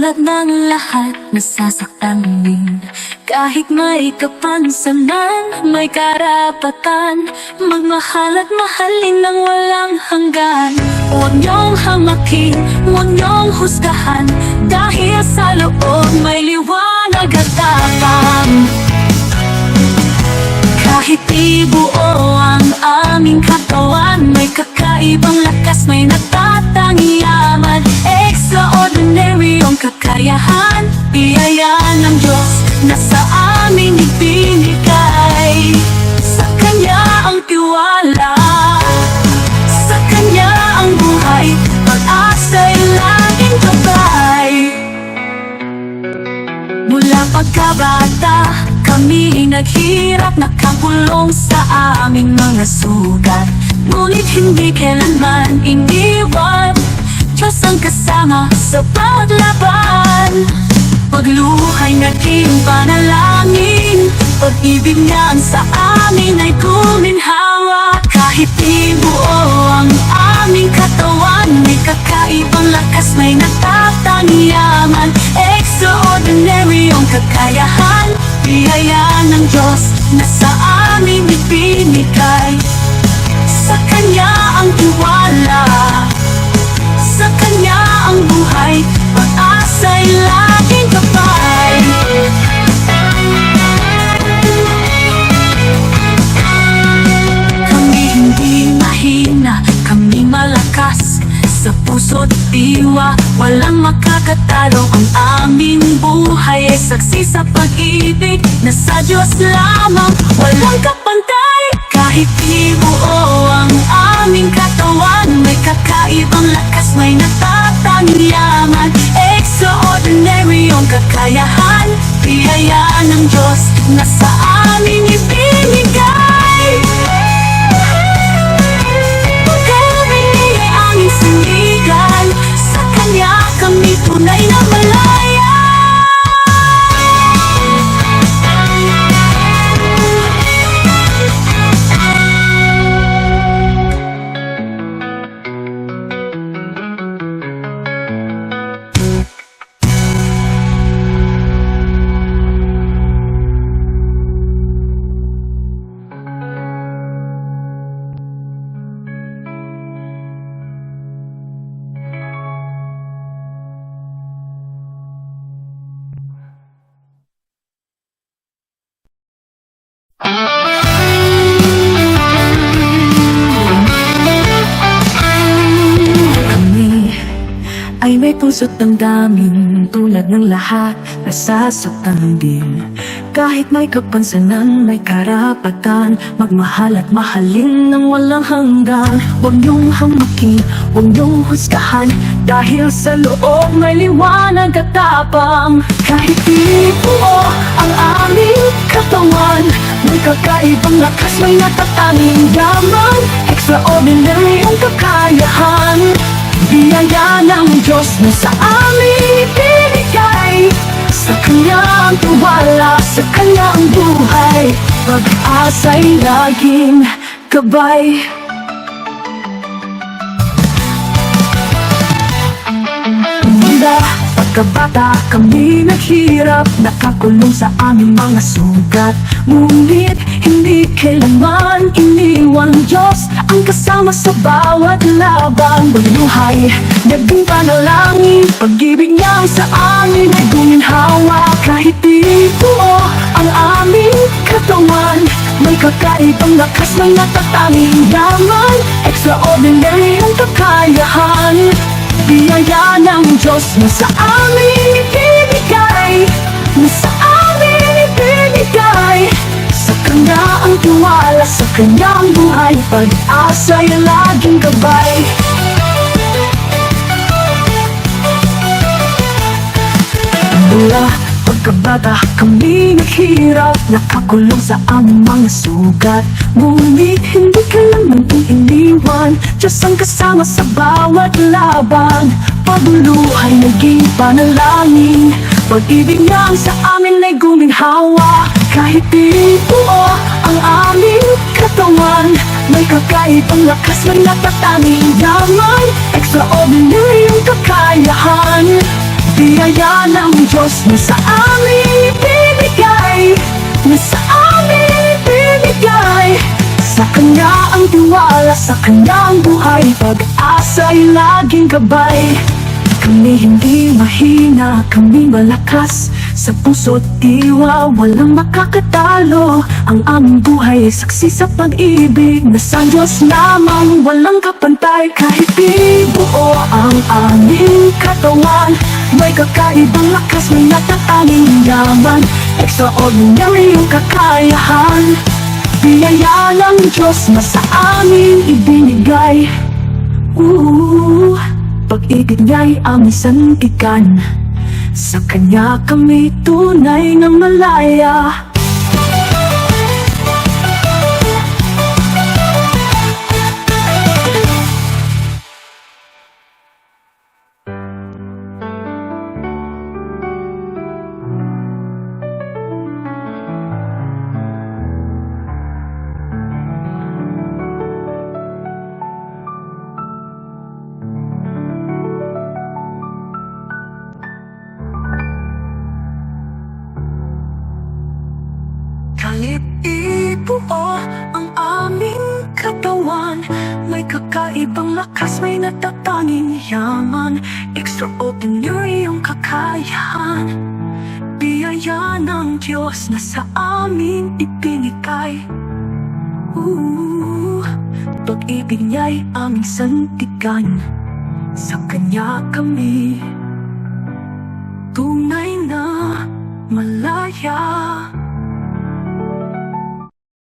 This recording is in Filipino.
Tulad ng lahat nasasaktan din. Kahit may kapansanan, may karapatan. Magmahal at mahalin ng walang hanggan. Huwag niyong hamakin, huwag niyong husgahan. Dahil sa loob may liwanag at tapang kahit di buo ang aming katawan May kakaibang lakas, may natatanging kakayahan Biyaya ng Diyos na sa amin ibinigay. Sa Kanya ang tiwala. Sa Kanya ang buhay. Pag-asa'y laging gabay. Mula pagkabata, kami naghirap nakakulong sa aming mga sugat. Ngunit hindi kailanman iniwan Diyos ang kasama sa bawat laban. Pagluhay naging panalangin Pag-ibig niya ang sa amin ay kuminhawa. Kahit di buo ang aming katawan May kakaibang lakas, may natatanging yaman Extraordinary ang kakayahan Biyaya ng Diyos na sa amin ibinigay Sa Kanya ang tiwala Kanya ang buhay. Pag-asa'y laging gabay Kami hindi mahina, kami malakas. Sa puso't diwa, walang makakatalo. Ang aming buhay ay saksi sa pag-ibig Na sa Diyos lamang, walang kapantay Kahit di buo ang aming katawan. May kakaibang lakas, may natatanging yaman Extraordinary ang kakayahan. Biyaya ng Diyos na sa amin ibinigay puso't damdamin Tulad ng lahat nasasaktan din. Kahit may kapansanan, may karapatan Magmahal at mahalin ng walang hanggan. Huwag niyong hamakin, huwag niyong husgahan Dahil sa loob may liwanag at tapang. Kahit di buo ang aming katawan May kakaibang lakas, may natatanging yaman. Extraordinary ang kakayahan Biyaya ng Diyos na sa amin ibinigay. Sa Kanya ang tuwala, sa Kanya ang buhay Pag-asa'y laging gabay pagkabata kami naghirap Nakakulong sa aming mga sugat. Ngunit hindi kailanman iniwan Diyos Ang kasama sa bawat laban Buhay, naging panalangin Pag-ibig niya sa amin ay guminhawa. Kahit di buo ang aming katawan May kakaibang lakas, may natatanging yaman. Extraordinary ang kakayahan Biyaya ng Diyos na sa amin ibinigay Na sa amin ibinigay. Sa Kanya ang tiwala, sa Kanya ang buhay Pag-asa'y laging gabay. Mula pagkabata kami naghirap Nakakulong sa aming mga sugat. Ngunit iniwan Diyos ang kasama sa bawat laban. Paguluhay naging panalangin Pag-ibig niya ang sa amin ay guminhawa Kahit buo ang aming katawan May kakaibang lakas, may natatanging yaman Extraordinary ang kakayahan. Biyaya ng Diyos na sa amin ibinigay Na sa Kanya ang tiwala, sa Kanya ang buhay Pag-asa'y laging gabay. Kami hindi mahina, kami malakas. Sa puso't diwa, walang makakatalo. Ang aming buhay ay saksi sa pag-ibig. Na sa Diyos lamang, walang kapantay. Kahit di buo ang aming katawan May kakaibang lakas, may natatanging yaman. Extraordinary yung kakayahan Biyaya ng Diyos na sa amin ibinigay. Ooh, pag-ibig niya'y aming santikan Sa Kanya kami tunay na malaya kakaibang lakas, may natatanging yaman. Extraordinary yung kakayahan. Biyaya ng Diyos na sa amin ibinigay. Ooh, Pag-ibig niya'y aming santigan Sa Kanya kami. Tunay na malaya